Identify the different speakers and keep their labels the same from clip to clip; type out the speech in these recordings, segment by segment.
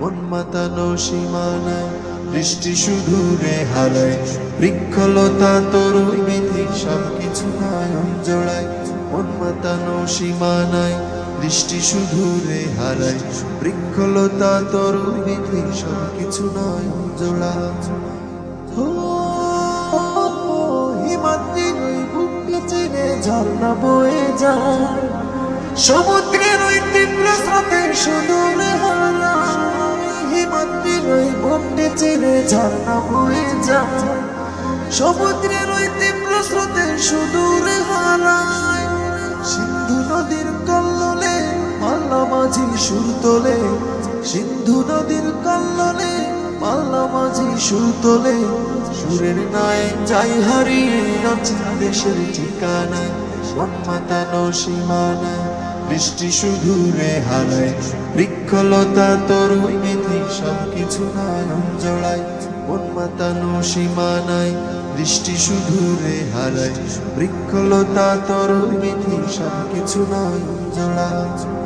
Speaker 1: মন মাতানো সীমানায় দৃষ্টি শুধু রে হারায় বৃক্ষলতা, তরুণ বিধি সব কিছু নয়ন জোড়ায় মন মাতানো সীমানায় দৃষ্টি শুধু রে হারায় বৃক্ষলতা, তরুণ বিধি সব কিছু নয়ন জোড়ায় ঝর্ণা বয়ে যায়। সমুদ্রের ওই তীব্র স্রোতে সুদূরে চিরে ঝর্ণা বয়ে যায় সমুদ্রের ওই তীব্র স্রোতে সুদূরে হারায়। সিন্ধু নদীর কল্লোলে পাল্লা মাঝি সুর তোলে। সিন্ধু নদীর কল্লোলে পাল্লা মাঝি সুর তোলে। সুরের নায় যাই হারিয়ে অচিন দেশের ঠিকানায়। মন মাতানো সীমানায় বৃষ্টি শুধু রে হারায়। বৃক্ষলতা তরুণ মেধি সব কিছু নয়ন জড়ায়। মন মাতানো সীমানায় দৃষ্টি শুধু রে হারায়। বৃক্ষলতা তরুণ মেধি সব কিছু নয়ন জড়ায়।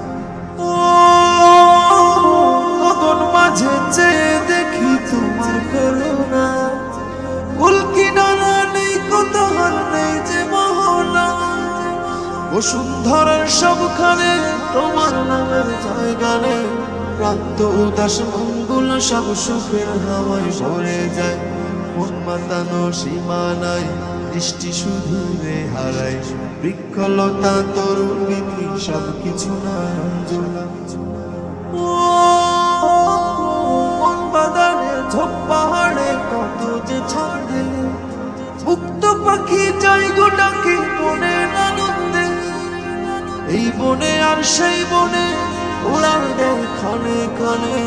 Speaker 1: বসুন্ধরার সবখানে, তোমার নামের জায়গানে। প্রান্ত উদাস, মঙ্গল, সব সুখের হাওয়ায় ভরে যায়। মন মাতানো সীমানায়, দৃষ্টি শুধু রে হারায় বৃক্ষলতা, তরুণ বিধি সব কিছু না, জোলা। সেই বনে ওড়ার দেয় ক্ষণে ক্ষণে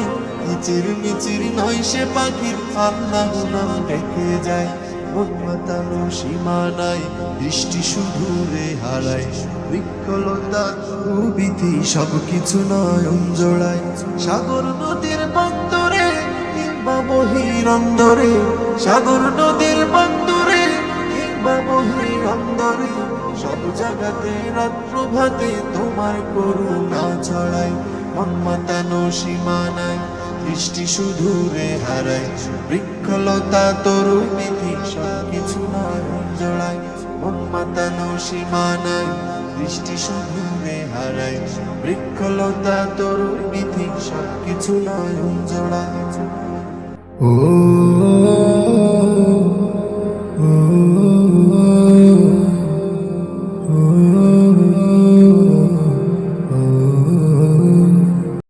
Speaker 1: মিচির মিচির নয় সে পাখির আল্লাহ নাম ডেকে যায়। মাতানো সীমানায় দৃষ্টি শুধু রে হারায়। বৃক্ষলতা বিধি সব কিছু নয় জোড়ায়। সাগর নদীর বন্দরে কিংবা বহির অন্দরে সাগর নদীর তোমার করুণা মন সীমানায়, দৃষ্টি বৃক্ষলতা, তরুণ বিধি কিছু নয় জড়ায় মন মাতানো সীমানায়, দৃষ্টি শুধু রে বৃক্ষলতা, তরুণ বিধি সব কিছু জড়ায় ও Ooh.